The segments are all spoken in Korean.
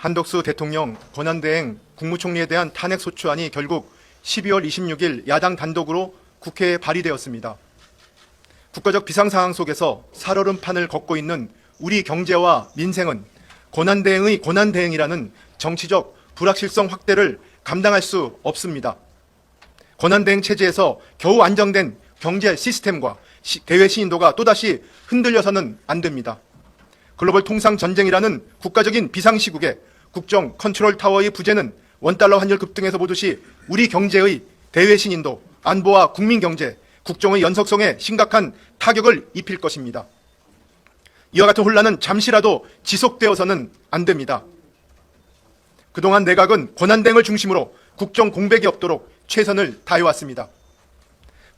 한덕수 대통령 권한대행 국무총리에 대한 탄핵 소추안이 결국 12월 26일 야당 단독으로 국회에 발의되었습니다. 국가적 비상상황 속에서 살얼음판을 걷고 있는 우리 경제와 민생은 권한대행의 권한대행이라는 정치적 불확실성 확대를 감당할 수 없습니다. 권한대행 체제에서 겨우 안정된 경제 시스템과 시- 대외 시인도가 또다시 흔들려서는 안 됩니다. 글로벌 통상 전쟁이라는 국가적인 비상시국에 국정 컨트롤 타워의 부재는 원달러 환율 급등에서 보듯이 우리 경제의 대외 신인도, 안보와 국민 경제, 국정의 연속성에 심각한 타격을 입힐 것입니다. 이와 같은 혼란은 잠시라도 지속되어서는 안 됩니다. 그동안 내각은 권한대행을 중심으로 국정 공백이 없도록 최선을 다해왔습니다.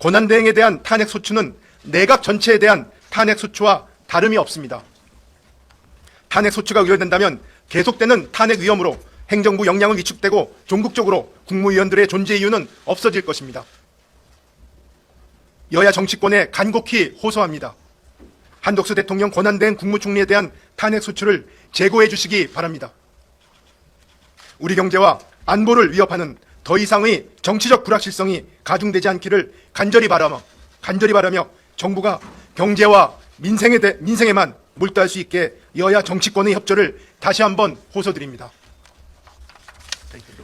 권한대행에 대한 탄핵 소추는 내각 전체에 대한 탄핵 소추와 다름이 없습니다. 탄핵 소추가 의결된다면 계속되는 탄핵 위험으로 행정부 역량은 위축되고 종국적으로 국무위원들의 존재 이유는 없어질 것입니다. 여야 정치권에 간곡히 호소합니다. 한덕수 대통령 권한대행 국무총리에 대한 탄핵 소추를 제고해 주시기 바랍니다. 우리 경제와 안보를 위협하는 더 이상의 정치적 불확실성이 가중되지 않기를 간절히 바라며 간절히 바라며 정부가 경제와 민생에 대, 민생에만 몰두할 수 있게 여야 정치권의 협조를 다시 한번 호소드립니다.